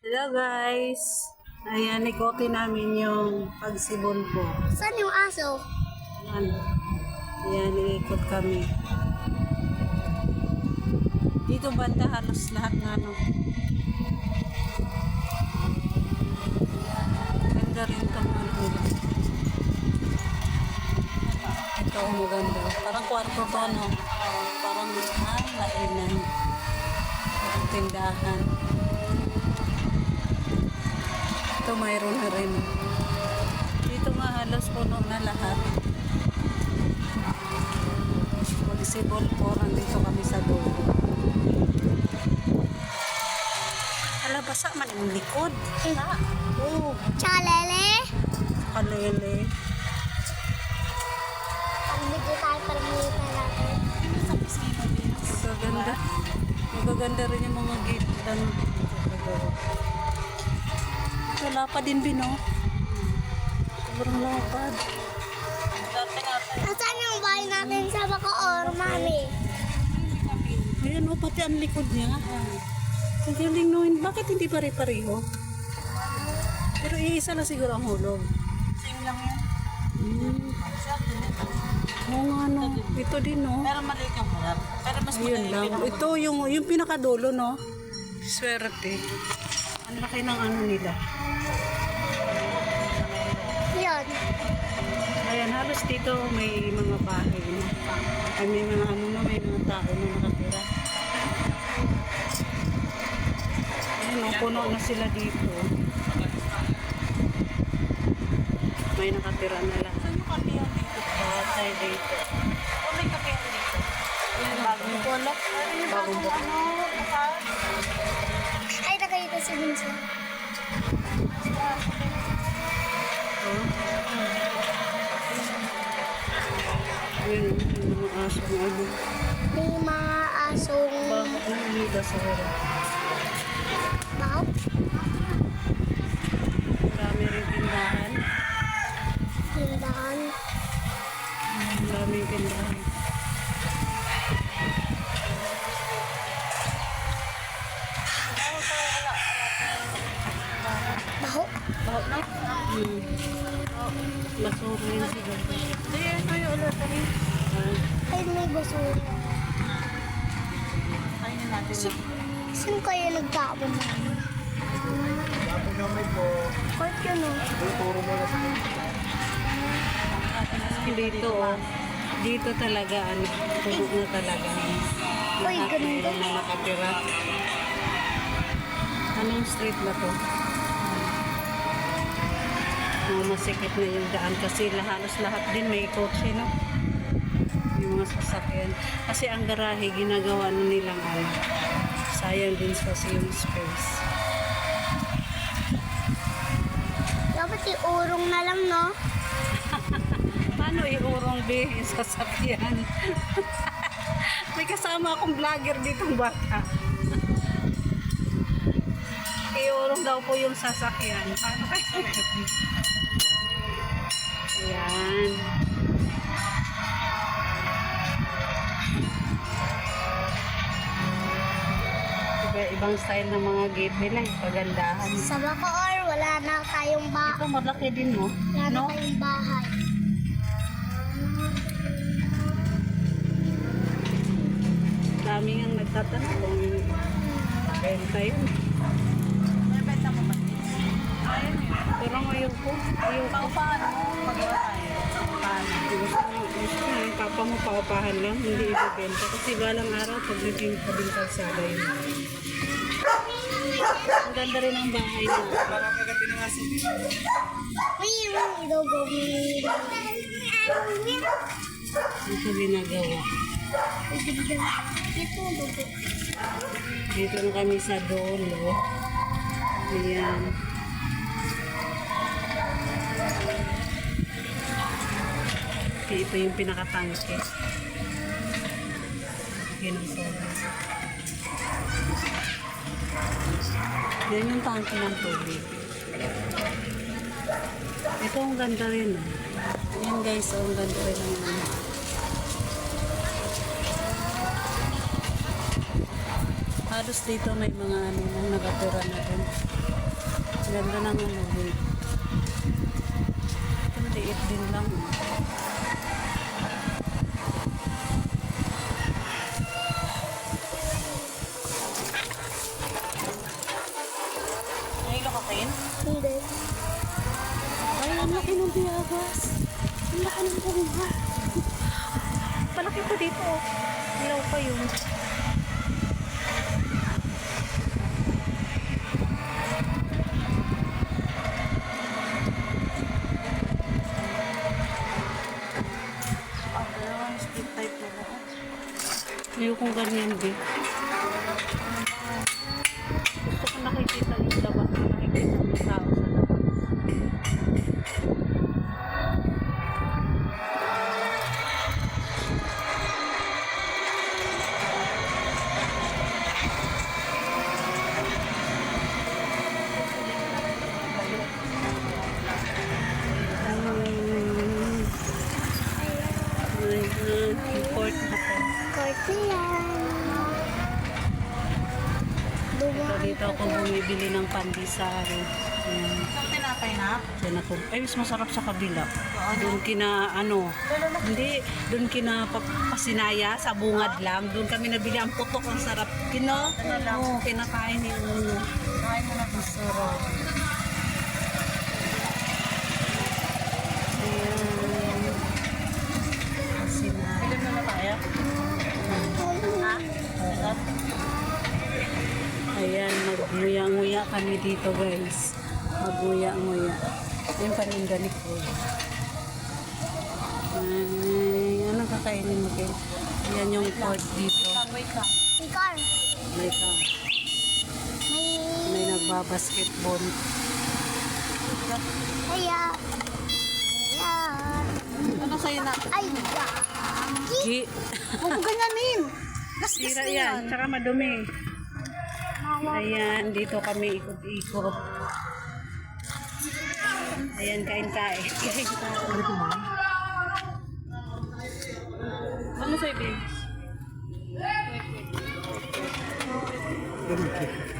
Hello guys! Ayan, ikote namin yung pagsibol ko. Saan yung aso? Ayan. Ayan, iikot kami. Dito banda halos lahat na ano. Ganda rin itong ano. Ito ang maganda. Parang kwarto to no. Parang ah, lainan. Parang tindahan. Ito mayroon na rin. Dito nga halos puno na lahat. Municipal forum dito kami sa dulo. Ala, basa man yung likod. Ha? Oo. Chalele? Kalele. Pag-video tayo para makita natin. Magaganda. Magaganda rin yung mga gate. Ano. Wala pa din bino. Sobrang lapad. Nasaan yung bahay natin sa Bacoor, mami? Ayan o, pati ang likod niya. Ang galing no. Bakit hindi pare-pareho? Pero iisa lang siguro ang hulog. Same lang yan. Hmm. Oo nga no. Ito din no. Pero maliit yung harap. Pero mas Ayun lang. Ito yung, yung pinakadulo no. Swerte. Ang laki ng ano nila. Yan. Ayan, halos dito may mga bahay no. Ay, may mga ano na, may mga tao na nakatira. Ayun, oh, puno na sila dito. May nakatira na lang. Saan yung kapihan dito? Batay dito. O may kapihan dito? Bagong kulot. Bagong bukas. Ano? Ay, nakita si Vincent. Ayun, yung mga aso na ano. May mga asong Bakit na umida sa Baho na? Hmm. Basura yun siguro. Hindi, ano yung ulit? Ah, Ay, may basura. Kainin natin. Saan kayo nagtapon na? Court yun, oh. dito oh. Dito talaga ano, puno na talaga. Uy, mayroon na nakatira. Anong street ba to? Oh, masikip na yung daan kasi halos lahat din may kotse no. Yung mga sasakyan. Kasi ang garahe ginagawa na nilang ano. Sayang din sa yung space. Dapat iurong na lang, no? Paano iurong be yung sasakyan? May kasama akong vlogger ditong bata. Iurong daw po yung sasakyan. Paano kayo? Ayan. Iba, ibang style ng mga gate nila. eh. Pagandahan. Sa Bacoor, wala na tayong ba Ito malaki din mo. wala na No? tayong bahay. Dami nga nagtatanong kung benta yun. Pero ngayon po, ayaw ko. Paupahan mo. Magawa tayo. Paupahan. Gusto mo, mo, yung papa mo paupahan lang, hindi ibibenta. Kasi balang araw, pag naging tabing kalsada yun. Ang ganda rin ang bahay na. May yung logo. may- Ito ginagawa. Ito. Dito na kami sa dolo. Ayan. Okay, ito yung pinakatangke. Ginagawa. Yan yung tangke ng tubig. Ito ang ganda rin. Oh. Yan guys, oh, ang ganda rin ng ano. Halos dito may mga ano, nakatira na rin. Ganda ng ano din. Ang liit din lang. oh. Ayokong ganyan din. Gusto ko nakikita yung labas. Nakikita yung tao pandesal. Ayan. Isang tinapay na? Diyan ako. Ay, mas masarap sa kabila. Doon kina, ano, hindi, doon kina pa- pasinaya, sa bungad lang. Doon kami nabili ang putok, ang sarap. Kino, oo, kinakain ni Uno. Kain mo na to. Masarap. Ayan. Pasinaya. Ilan na na tayo? Ha? Ito? Ayan, magnguya-nguya kami dito guys. Magnguya-nguya. Yung paninda ni ko. Ay, anong kakainin mo kayo? Yan yung pork dito. Ka. Ikar. May ka. May... May nagbabasketball. Kaya... Kaya... Ano sa'yo na? Ay, ya. Gi. Huwag mo ganyanin! Sira yan. Tsaka madumi. Ayan, dito kami ikot-ikot. Ayan, kain-kain. Kain-kain. Ano sa'yo, babe?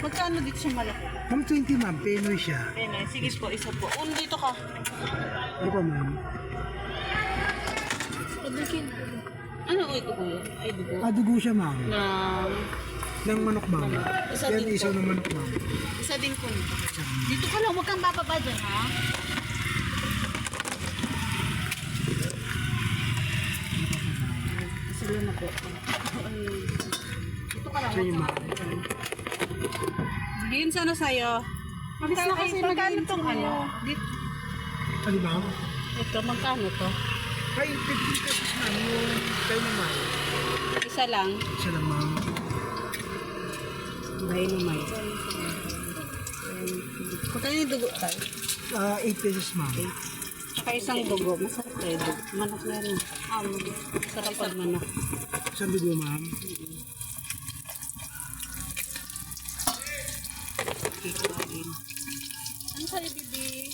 Magkano dito siya malaki? Ma'am, 20 ma'am, Pinoy siya. Na, sige po, isa po. Un, dito ka. Ano pa ma'am? Ano uy ko kuya? Ay, dugo. Ah, dugo siya ma'am. Na, Ng manok ma'am. Isa Yan, din isa po. ng manok ma'am. isa din po. Dito ka lang, huwag kang bababa dyan, ha? Sila na po. Dito ka lang. Sa inyo ma'am. Din sana sa'yo. Magkano kasi magkano tong ano? Dito, Ano ma'am? ito, magkano to? Ay, 50 pesos ma'am. Yung tayo naman. Isa lang. Isa lang ma'am. Dynamite. Magkano yung dugo tayo? Ah, 8 pesos ma'am. Tsaka isang dugo. Masarap tayo dugo. Manok na rin. Um, masarap pag manok. Isang dugo ma'am. Kikain. Ano sa'yo, bibi?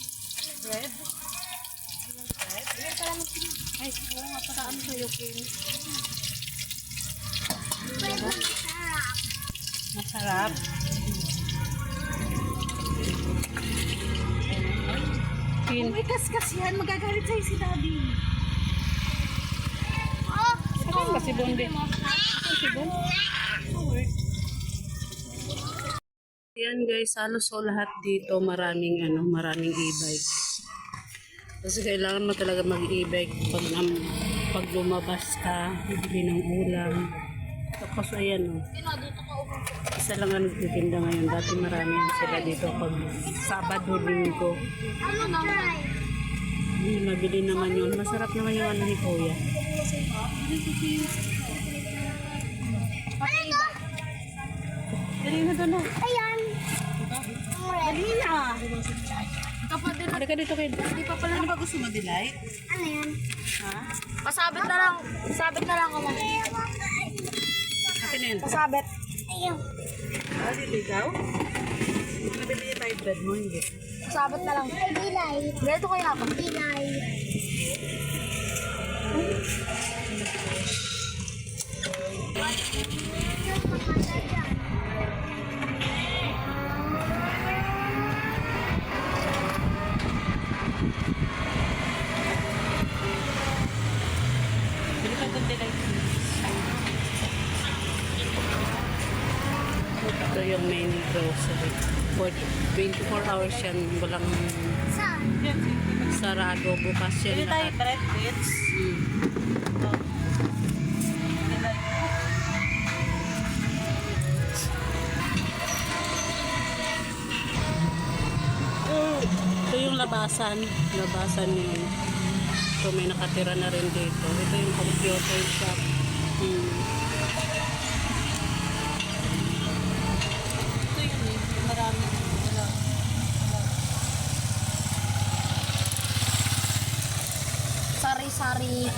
Red? Red? Ay, oo nga. Para ano sa'yo, Kim? Masarap. Kin. May kaskas yan. Magagalit sa'yo si daddy. Saan ba si Bonde? Saan si Bon? Yan guys, halos so lahat dito maraming ano, maraming e-bike. Kasi kailangan mo talaga mag-e-bike pag, nam- pag lumabas ka, bibili ng ulam. Tapos ayan oh. Isa lang ang nagtitinda ngayon. Dati marami sila dito pag Sabado, Linggo. Ano na? Hmm, mabili naman yun. Masarap naman yung ano ni Kuya. Dali na doon na. Ayan. Dali na. Halika dito kayo. Di pa pala di ba gusto mo delay? Ano yan? Ha? Pasabit na lang. Pasabit na lang ako. Akin na yun. Pasabit. Ayun. Ah? Nabili niya tayo bread mo, hindi. Pasabit na lang. Ay, dilay. Ganito kaya ako. Dilay. grocery. For 24 hours yan, walang sarado. Bukas yan tayo lahat. bread bits. Mm. Ito yung labasan. Labasan yun. Ito may nakatira na rin dito. Ito yung computer shop. Hmm. Ito yun eh. Marami. Wala. Sari-sari.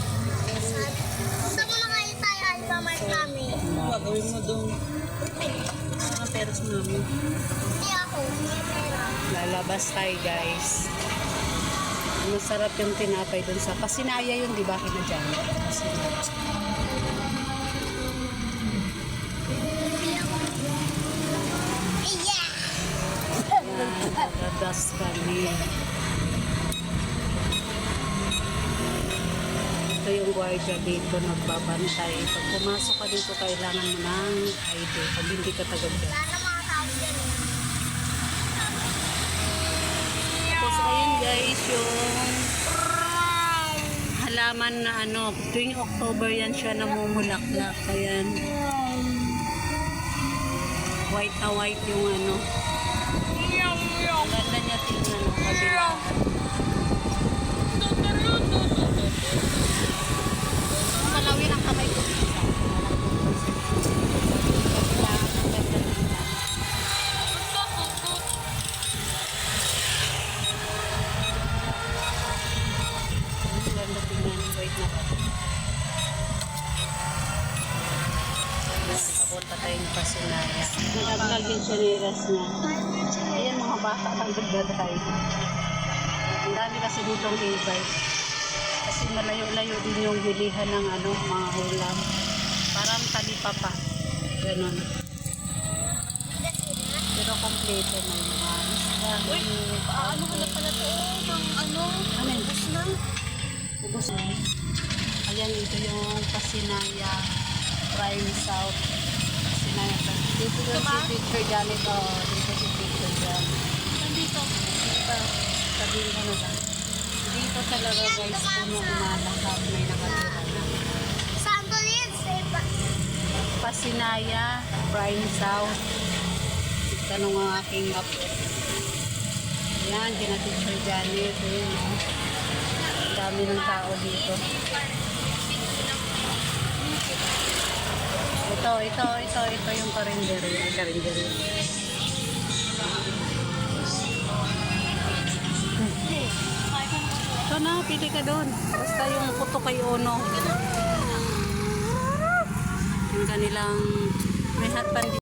Gusto mo na kayo tayo Alphamart kami? Gagawin mo doon. Mga peros namin. Hindi ako. Lalabas tayo guys. Masarap yung tinapay dun sa Pasinaya yun, di ba? Kina dyan. Pasinaya. Yeah! Yan, Lalabas kami. Ito yung guardia dito nagbabantay. Pag pumasok ka dito, kailangan mo ng ID. Pag hindi ka taga dyan. Sana mga tao dyan. Tapos ayun guys, yung halaman na ano, tuwing October yan siya namumulaklak. Ayan. White na white yung ano. Ang ganda niya tingnan ng kabila. Malawin ang kamay ko dito. Kabila, ang ganda tingnan. Ang ganda tingnan, white na Ayan, papunta tayong pasinaya. Nagaglag yung chinilas niya. Ayan, lang nagdaday. Ang dami kasi ditong e-bike. Kasi malayo-layo din yung bilihan ng ano, mga ulam. Parang talipapa. Ganon. Pero kompleto na yung mga isda. Uy, Ano ka na pala to? Mang ano? ano yun? Ubus na. Ubus na. Ayan, ito yung Pasinaya Prime South. Pasinaya Prime. Dito yung si Victor Janet. Oh, dito si Victor Janet. Nandito. Dito, sabihin ko na lang. Dito talaga guys, puno umalakad. May nakatira na. Saan to yun? Sa Pasinaya Prime South. Tanong ang aking apo. Yan, Teacher Janet. Ayun, oh. Ang dami ng tao dito. Ito, ito, ito, ito yung karinderi. Ay, na, pili ka doon. Basta yung puto kay Ono. Yung kanilang may hot pan